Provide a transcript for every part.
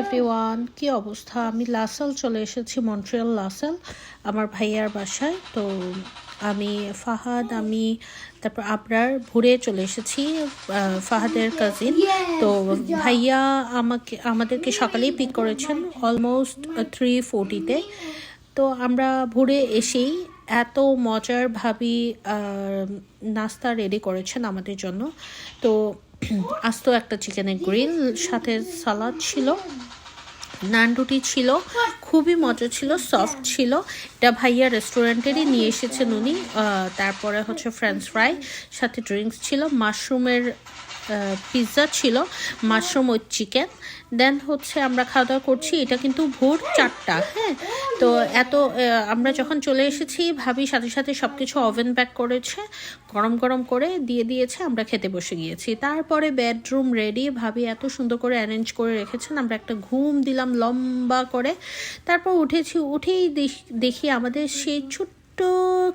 Everyone কি অবস্থা? আমি লাসাল চলে এসেছি, মন্ট্রিয়াল লাসাল, আমার ভাইয়ার বাসায়। তো আমি ফাহাদ, আমি তারপর আবরার ঘুরে চলে এসেছি ফাহাদের কাজিন তো ভাইয়া আমাকে, আমাদেরকে সকালেই পিক করেছেন অলমোস্ট থ্রি ফোর্টিতে তো আমরা ভোরে এসেই এত মজার ভাবি নাস্তা রেডি করেছেন আমাদের জন্য। তো আস্ত একটা চিকেনের গ্রিল, সাথে সালাদ ছিল, নান রুটি ছিল, খুবই মজা ছিল, সফট ছিল। এটা ভাইয়া রেস্টুরেন্টেরই নিয়ে এসেছেন উনি। তারপরে হচ্ছে ফ্রেঞ্চ ফ্রাই সাথে ড্রিঙ্কস ছিল। মাশরুমের পিৎজা ছিল মাশরুম উইথ চিকেন দেন হচ্ছে আমরা খাওয়া দাওয়া করছি, এটা কিন্তু ভোর চারটা হ্যাঁ? তো এত আমরা যখন চলে এসেছি, ভাবি সাথে সাথে সব কিছু ওভেন ব্যাক করেছে, গরম গরম করে দিয়ে দিয়েছে, আমরা খেতে বসে গিয়েছি। তারপরে বেডরুম রেডি ভাবি এত সুন্দর করে অ্যারেঞ্জ করে রেখেছেন, আমরা একটা ঘুম দিলাম লম্বা করে। তারপর উঠেছি, উঠেই দেখি আমাদের সেই ছোট্ট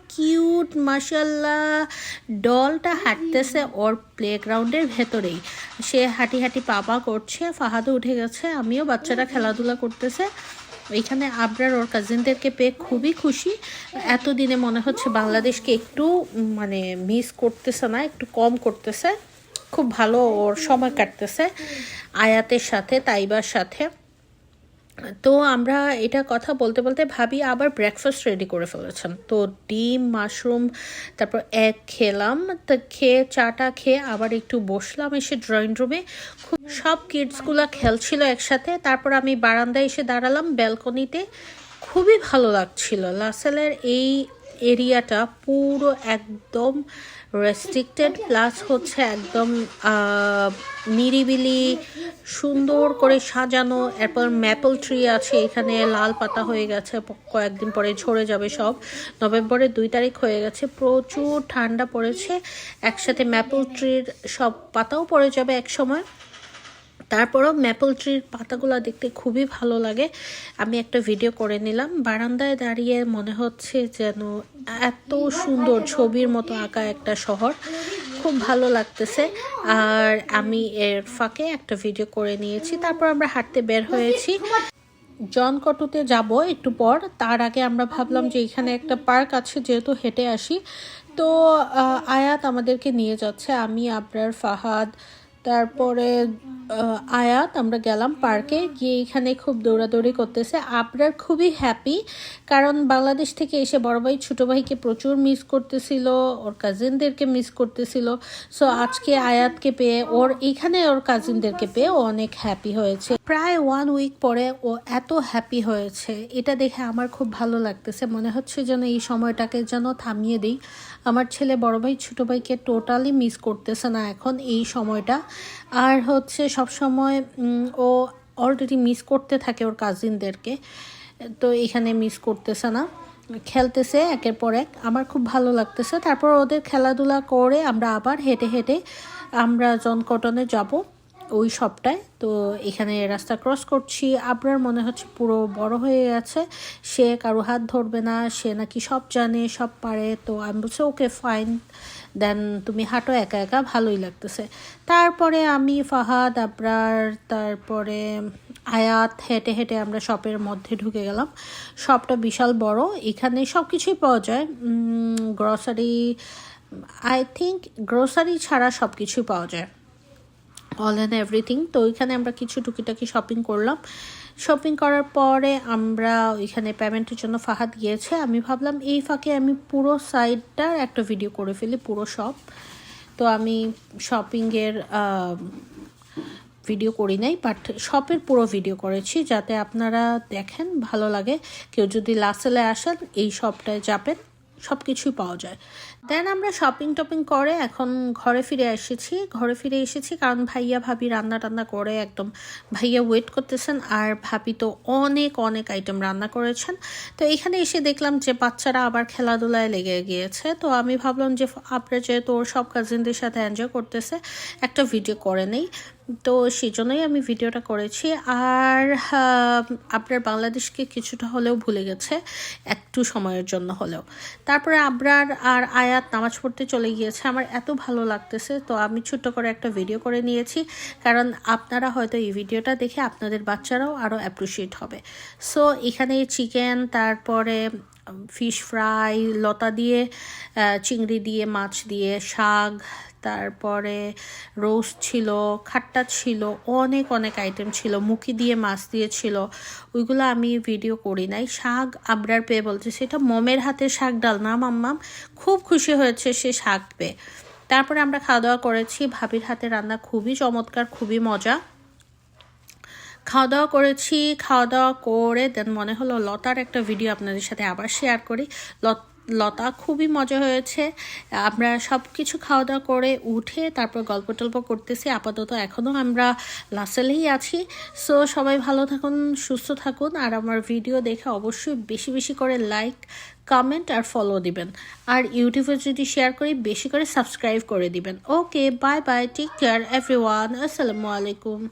কিউট মাসাল্লাহ ডলটা হাঁটতেছে ওর প্লেগ্রাউন্ডের ভেতরেই। সে হাঁটি হাঁটি পাপা করছে, ফাহাদও উঠে গেছে, আমিও বাচ্চারা খেলাধুলা করতেছে। এইখানে আবরার ওর কাজিনদেরকে পেয়ে খুবই খুশি। এতদিনে মনে হচ্ছে বাংলাদেশকে একটু মানে মিস করতেছে না, একটু কম করতেছে। খুব ভালো ওর সময় কাটতেছে। আয়াতের সাথে, তাইবার সাথে। তো আমরা এটা কথা বলতে বলতে ভাবি আবার ব্রেকফাস্ট রেডি করে ফেলেছেন। তো ডিম মাশরুম তারপর এক খেলাম। তো খেয়ে, চাটা খেয়ে আবার একটু বসলাম এসে ড্রয়িং রুমে খুব সব কিডসগুলো খেলছিল একসাথে। তারপর আমি বারান্দায় এসে দাঁড়ালাম ব্যালকনিতে খুবই ভালো লাগছিল। লাসেলের এই এরিয়াটা পুরো একদম রেস্ট্রিক্টেড প্লাস হচ্ছে একদম নিরিবিলি, সুন্দর করে সাজানো, এরপর ম্যাপল ট্রি আছে, এখানে লাল পাতা হয়ে গেছে কয়েকদিন পরে ঝরে যাবে সব। নভেম্বরের দুই তারিখ হয়ে গেছে, প্রচুর ঠান্ডা পড়েছে, একসাথে ম্যাপল ট্রির সব পাতাও পড়ে যাবে এক সময় তারপরও ম্যাপল ট্রির পাতাগুলো দেখতে খুবই ভালো লাগে। আমি একটা ভিডিও করে নিলাম। বারান্দায় দাঁড়িয়ে মনে হচ্ছে যেন এত সুন্দর ছবির মতো আঁকা একটা শহর। খুব ভালো লাগতেছে। আর আমি এর ফাঁকে একটা ভিডিও করে নিয়েছি। তারপর আমরা হাঁটতে বের হয়েছি। জন কটুতে যাব একটু পর। তার আগে আমরা ভাবলাম যে এখানে একটা পার্ক আছে, যেহেতু হেঁটে আসি। তো আয়াত আমাদেরকে নিয়ে যাচ্ছে। আমি, আবরার, ফাহাদ তারপরে আয়াত, আমরা গেলাম পার্কে, গিয়ে এখানে খুব দৌড়াদৌড়ি করতেছে। আপনার খুবই হ্যাপি কারণ বাংলাদেশ থেকে এসে বড় ভাই, ছোটো ভাইকে প্রচুর মিস করতেছিল, ওর কাজিনদেরকে মিস করতেছিল। সো আজকে আয়াতকে পেয়ে, ওর, এখানে ওর কাজিনদেরকে পেয়ে ও অনেক হ্যাপি হয়েছে। প্রায় ওয়ান উইক পরে ও এত হ্যাপি হয়েছে। এটা দেখে আমার খুব ভালো লাগতেছে। মনে হচ্ছে যেন এই সময়টাকে যেন থামিয়ে দিই। আমার ছেলে বড় ভাই, ছোট ভাইকে টোটালি মিস করতেছে না এখন এই সময়টা। আর হচ্ছে সব সময় ও অলরেডি মিস করতে থাকে ওর কাজিনদেরকে তো এখানে মিস করতেছে না। খেলতেছে একের পর এক। আমার খুব ভালো লাগতেছে। তারপর ওদের খেলাধুলা করে আমরা আবার হেঁটে হেঁটে আমরা জন কটনে যাব। ওই শপটায় তো এখানে রাস্তা ক্রস করছি। আপনার মনে হচ্ছে পুরো বড় হয়ে গেছে। সে কারও হাত ধরবে না, সে নাকি সব জানে, সব পারে। তো আমি বলছি, ওকে ফাইন দেন তুমি হাঁটো, একা একা, ভালোই লাগতেছে। তারপরে আমি, ফাহাদ, আবরার, তারপরে আয়াত, হেঁটে হেঁটে আমরা শপের মধ্যে ঢুকে গেলাম। শপটা বিশাল বড়। এখানে সব কিছুই পাওয়া যায়। গ্রসারি আই থিঙ্ক গ্রোসারি ছাড়া সব কিছুই পাওয়া যায়। অল অ্যান্ড এভরিথিং তো ওইখানে আমরা কিছু টুকিটাকি শপিং করলাম। শপিং করার পরে আমরা ওইখানে পেমেন্টের জন্য ফাহাদ গিয়েছে। আমি ভাবলাম, এই ফাঁকে আমি পুরো সাইডটার একটা ভিডিও করে ফেলি, পুরো শপ তো আমি শপিংয়ের ভিডিও করি নাই বাট শপের পুরো ভিডিও করেছি, যাতে আপনারা দেখেন, ভালো লাগে। কেউ যদি লাসেলে আসেন, এই শপটায় যাবেন। সব কিছুই পাওয়া যায়। দেন আমরা শপিং টপিং করে এখন ঘরে ফিরে এসেছি। ঘরে ফিরে এসেছি কারণ ভাইয়া, ভাবি রান্না টান্না করে একদম ভাইয়া ওয়েট করতেছেন আর ভাবি তো অনেক অনেক আইটেম রান্না করেছেন। তো এখানে এসে দেখলাম যে বাচ্চারা আবার খেলাধুলায় লেগে গিয়েছে। তো আমি ভাবলাম যে আপনার যেহেতু ওর সব কাজিনদের সাথে এনজয় করতেছে, একটা ভিডিও করে নেই। তো সেই জন্যই আমি ভিডিওটা করেছি। আর আপনার বাংলাদেশকে কিছুটা হলেও ভুলে গেছে, একটু সময়ের জন্য হলেও। তারপরে আবরার আর আয়াত নামাজ পড়তে চলে গিয়েছে। আমার এত ভালো লাগতেছে, তো আমি ছোট্ট করে একটা ভিডিও করে নিয়েছি। কারণ আপনারা হয়তো এই ভিডিওটা দেখে আপনাদের বাচ্চারাও আরও অ্যাপ্রিসিয়েট হবে। সো এখানে চিকেন তারপরে ফিশ ফ্রাই লতা দিয়ে চিংড়ি দিয়ে, মাছ দিয়ে, শাক, তারপরে রোস্ট ছিল, খাট্টা ছিল, অনেক অনেক আইটেম ছিল, মুখি দিয়ে মাছ দিয়ে ছিল, ওইগুলো আমি ভিডিও করি নাই। শাক আবরার পেয়ে বলছে, সেটা মমের হাতে শাক ডাল না, মাম্মাম। খুব খুশি হয়েছে সে শাক পেয়ে। তারপরে আমরা খাওয়া দাওয়া করেছি, ভাবির হাতে রান্না খুবই চমৎকার, খুবই মজা। খাওয়া দাওয়া করেছি খাওয়া দাওয়া করে দেন মনে হলো লতার একটা ভিডিও আপনাদের সাথে আবার শেয়ার করি। লত- লতা খুবই মজা হয়েছে। আমরা সব কিছু খাওয়া দাওয়া করে উঠে তারপর গল্প টল্প করতেছি। আপাতত এখনও আমরা লাসেলেই আছি। সো সবাই ভালো থাকুন, সুস্থ থাকুন। আর আমার ভিডিও দেখে অবশ্যই বেশি বেশি করে লাইক কমেন্ট আর ফলো দিবেন। আর ইউটিউবে যদি শেয়ার করি, বেশি করে সাবস্ক্রাইব করে দিবেন। Okay bye bye take care everyone আসসালামু আলাইকুম